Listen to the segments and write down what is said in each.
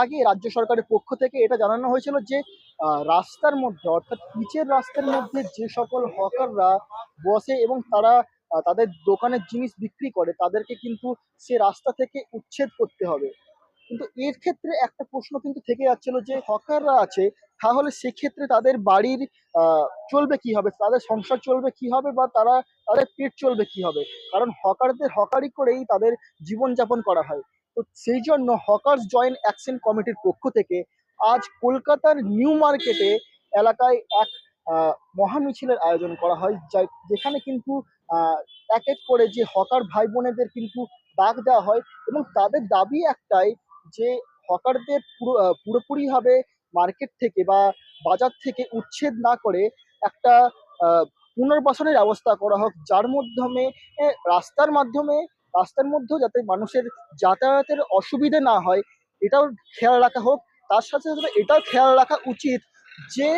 আগে রাজ্য সরকারের পক্ষ থেকে এটা জানানো হয়েছিল যে রাস্তার মধ্যে, অর্থাৎ পিচের রাস্তার মধ্যে যে সকল হকাররা বসে এবং তারা তাদের দোকানের জিনিস বিক্রি করে, তাদেরকে কিন্তু সে রাস্তা থেকে উচ্ছেদ করতে হবে। কিন্তু এর ক্ষেত্রে একটা প্রশ্ন কিন্তু থেকে যাচ্ছিল যে, হকাররা আছে, তাহলে সেক্ষেত্রে তাদের বাড়ির চলবে কি হবে? তাদের সংসার চলবে কি হবে? বা তারা, তাদের পেট চলবে কি হবে? কারণ হকারদের হকারি করেই তাদের জীবনযাপন করা হয়। তো সেই জন্য হকার্স জয়েন্ট অ্যাকশন কমিটির পক্ষ থেকে আজ কলকাতার নিউ মার্কেটে এলাকায় এক মহামিছিলের আয়োজন করা হয় যেখানে কিন্তু এক এক করে যে হকার ভাই বোনেদের কিন্তু ডাক দেওয়া হয় এবং তাদের দাবি একটাই যে হকারদের পুরো পুরোপুরিভাবে মার্কেট থেকে বা বাজার থেকে উচ্ছেদ না করে একটা পুনর্বাসনের ব্যবস্থা করা হোক, যার মাধ্যমে রাস্তার মাধ্যমে রাস্তার মধ্যেও যাতে মানুষের যাতায়াতের অসুবিধে না হয়, এটাও খেয়াল রাখা হোক। তার সাথে সাথে এটাও খেয়াল রাখা উচিত যে,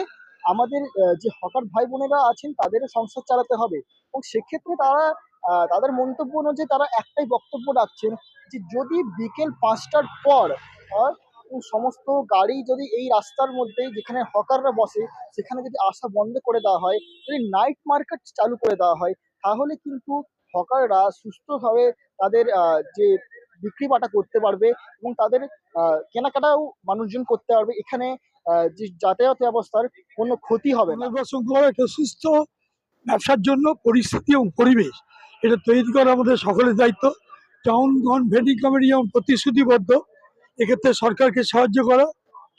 আমাদের যে হকার ভাই বোনেরা আছেন, তাদেরও সংসার চালাতে হবে। এবং সেক্ষেত্রে তারা তাদের মন্তব্য অনুযায়ী তারা একটাই বক্তব্য রাখছেন যে, যদি বিকেল পাঁচটার পর সমস্ত গাড়ি যদি এই রাস্তার মধ্যে যেখানে হকাররা বসে, সেখানে যদি আসা বন্ধ করে দেওয়া হয়, যদি নাইট মার্কেট চালু করে দেওয়া হয় তাহলে কিন্তু হকাররা সুস্থভাবে তাদের যে বিক্রি বাটা করতে পারবে এবং তাদের কেনাকাটাও মানুষজন করতে পারবে। এখানে যে যাতায়াত ব্যবস্থার কোনো ক্ষতি হবে না। সুস্থ ব্যবসার জন্য পরিস্থিতি এবং পরিবেশ এটা তৈরি করা আমাদের সকলের দায়িত্ব। টাউনগণ ভেন্ডিং কমিটি যেমন প্রতিশ্রুতিবদ্ধ, এক্ষেত্রে সরকারকে সাহায্য করা,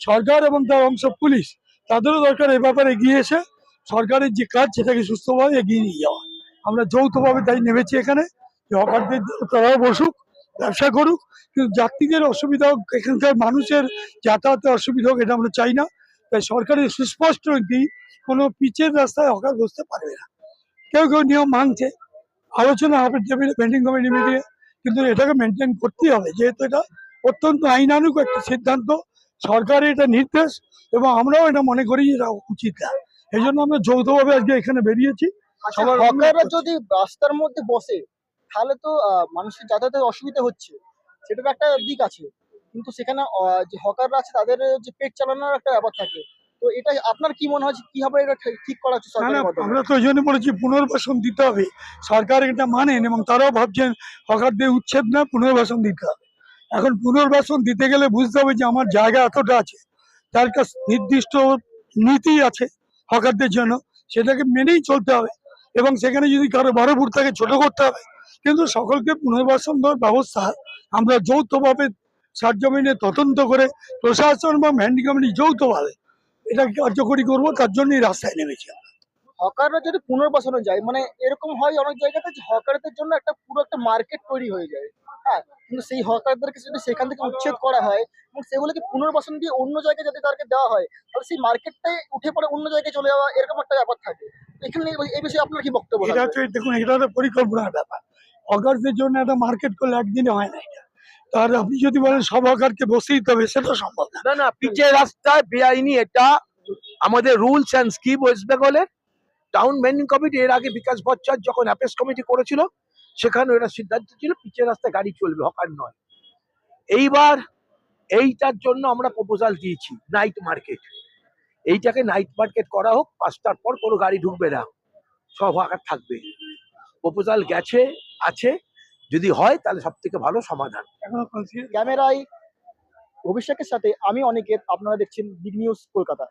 সরকার এবং তার অংশ পুলিশ, তাদেরও দরকার এ ব্যাপারে এগিয়ে এসে সরকারের যে কাজ সেটাকে সুস্থভাবে এগিয়ে নিয়ে যাওয়া। আমরা যৌথভাবে তাই নেমেছি এখানে। যে হকারদের তারাও বসুক, ব্যবসা করুক, কিন্তু যাত্রীদের অসুবিধা হোক, এখানকার মানুষের যাতায়াতের অসুবিধা হোক, এটা আমরা চাই না। তাই সরকারের সুস্পষ্ট একটি কোনো পিচের রাস্তায় হকার বসতে পারবে না। কেউ কেউ নিয়ম মানছে। আলোচনা হবে পেন্টিং কমিটি মিটিয়ে কিন্তু এটাকে মেনটেন করতেই হবে। যেহেতু এটা অত্যন্ত আইনানুগ একটা সিদ্ধান্ত, সরকারের এটা নির্দেশ, এবং আমরাও এটা মনে করি এটা উচিত না। এই জন্য আমরা যৌথভাবে আজকে এখানে বেরিয়েছি। হকাররা অনুরোধ যদি রাস্তার মধ্যে বসে তাহলে তো আহ, মানুষের যাতায়াতের অসুবিধা হচ্ছে। সেটার একটা দিক আছে। কিন্তু সেখানে যে হকাররা আছে তাদের যে পেট চালানোর একটা ব্যাপার থাকে। তো এটা আপনার কি মনে হয় যে কীভাবে এটা ঠিক- করা হচ্ছে আমরা তো ওই জন্য বলেছি পুনর্বাসন দিতে হবে। সরকার এটা মানেন এবং তারাও ভাবছেন হকারদের উচ্ছেদ না পুনর্বাসন দিতে হবে। এখন পুনর্বাসন দিতে গেলে বুঝতে হবে যে আমার জায়গা এতটা আছে। তার কাছে নির্দিষ্ট নীতি আছে হকারদের জন্য। সেটাকে মেনেই চলতে হবে। এবং সেখানে যদি কারও বড় ফুট থাকে, ছোট করতে হবে কিন্তু সকলকে পুনর্বাসন দেওয়ার ব্যবস্থা আমরা যৌথভাবে সার্জমিনে তদন্ত করে প্রশাসন এবং হ্যান্ডি কমিটি যৌথভাবে এটা কার্যকরী করব, তার জন্যই রাস্তায় নেমেছি আমরা। হকাররা যদি পুনর্বাসনে যায় মানে এরকম হয় অনেক জায়গাতে যে হকারদের জন্য একটা পুরো একটা মার্কেট তৈরি হয়ে যায় হ্যাঁ কিন্তু সেই হকারদেরকে যদি সেখান থেকে উচ্ছেদ করা হয় এবং সেগুলোকে পুনর্বাসন দিয়ে অন্য জায়গায় যদি তাদেরকে দেওয়া হয় তাহলে সেই মার্কেটটাই উঠে পড়ে অন্য জায়গায় চলে যাওয়া এরকম একটা ব্যাপার থাকে। এখানে এই- বিষয়ে আপনার কি বক্তব্য এটা? তো দেখুন এটা একটা পরিকল্পনার ব্যাপার। হকারদের জন্য একটা মার্কেট করলে একদিনে হয় না এটা। তার আপনি যদি বলেন সব হকারকে বসে দিতে হবে সেটা সম্ভব না। না না পিচের রাস্তায় বেআইনি এটা আমাদের রুলস অ্যান্ড স্কিম ওয়েস্ট বেঙ্গলের। টাউন ভেন্ডিং কমিটি এর আগে বিকাশ ভট্টাচার্য যখন অ্যাপেস কমিটি করেছিল সেখানে ওরা সিদ্ধান্ত ছিল পিচের রাস্তায় গাড়ি চলবে হকার নয়। এইবার এইটার জন্য আমরা প্রপোজাল দিয়েছি নাইট মার্কেট এইটাকে নাইট মার্কেট করা হোক পাঁচটার পর কোনো গাড়ি ঢুকবে না। সব আকার থাকবে। প্রপোজাল গেছে আছে। যদি হয় তাহলে সব থেকে ভালো সমাধান। ক্যামেরায় অভিষেকের সাথে আমি অনেকের আপনারা দেখছেন বিগ নিউজ কলকাতা।